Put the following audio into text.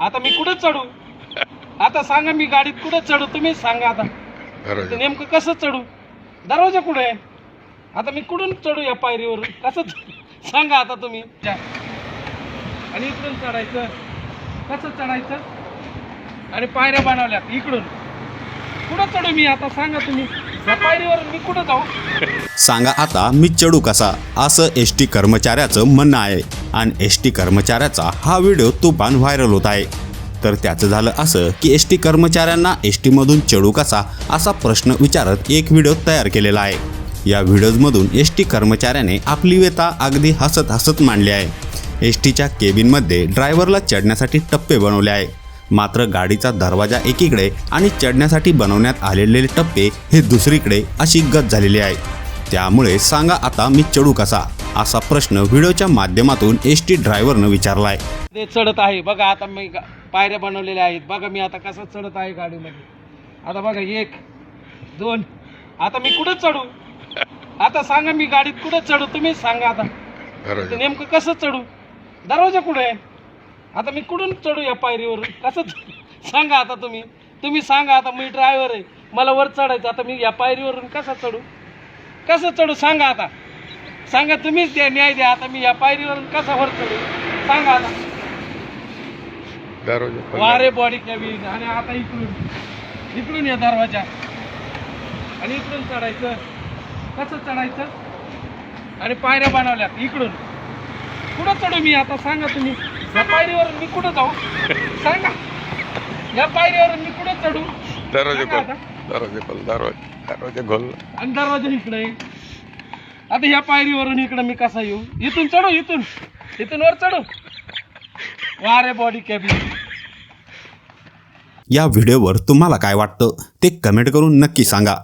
आता मी कुठं चढू? आता सांगा मी गाडीत कुठं चढू? तुम्हीच सांगा आता. तर नेमकं कसं चढू? दरवाजा कुठे आहे? आता मी कुठून चढू या पायरीवर कसं सांगा आता तुम्ही. जा. आणि इकडून चढायचं. कसं चढायचं? आणि पायऱ्या बनवल्यात इकडून. कुठं चढू मी आता? सांगा तुम्ही. या पायरीवर मी कुठं जाऊ? सांगा आता मी चढू कसा? असं एस टी कर्मचाऱ्याचं म्हणणं आहे. आणि एस टी कर्मचाऱ्याचा हा व्हिडिओ तुफान व्हायरल होत आहे. तर त्याचं झालं असं की एस टी कर्मचाऱ्यांना एस टीमधून चढू कसा असा प्रश्न विचारत एक व्हिडिओ तयार केलेला आहे. या व्हिडिओजमधून एस टी कर्मचाऱ्याने आपली व्यथा अगदी हसत हसत मांडली आहे. एस टीच्या केबिनमध्ये ड्रायव्हरला चढण्यासाठी टप्पे बनवले आहे. मात्र गाडीचा दरवाजा एकीकडे आणि चढण्यासाठी बनवण्यात आलेले टप्पे हे दुसरीकडे अशी गत झालेली आहे. त्यामुळे सांगा आता मी चढू कसा असा प्रश्न व्हिडिओच्या माध्यमातून एस टी ड्रायव्हरनं विचारलाय. ते चढत आहे. बघा आता मी पायऱ्या बनवलेल्या आहेत. बघा मी आता कसं चढत आहे गाडीमध्ये. आता बघा एक दोन. आता मी कुठं चढू? आता सांगा मी गाडीत कुठं चढू? तुम्हीच सांगा आता. नेमकं कसं चढू? दरवाजा कुठे आहे? आता मी कुठून चढू या पायरीवर कसं सांगा आता तुम्ही. तुम्ही सांगा आता मी ड्रायव्हर आहे. मला वर चढायचं. आता मी या पायरीवरून कसं चढू? कसं चढू? सांगा आता. सांगा तुम्हीच द्या न्याय द्या. आता मी या पायरीवरून कसं वर चढू सांगा आता. वारे बॉडी कॅबिन आणि आता इकडून इकडून या दरवाजा. आणि इकडून चढायचं. कसं चढायचं? आणि पायऱ्या बनवल्यात इकडून. कुठं चढू मी आता? सांगा तुम्ही. या पायरीवरून मी कुठं जाऊ? सांगा. या पायरीवरून मी कुठं चढू? दरवाजा सांगा खोल. आता. दरवाजा खोल दरवाजा दरवाजा खोल. आणि दरवाजा इकडे. आता ह्या पायरीवरून इकडे मी कसा येऊ? इथून चढू इथून. इथून वर चढू. वारे बॉडी कॅबिन या व्हिडिओवर तुम्हाला काय वाटतं ते कमेंट करून नक्की सांगा.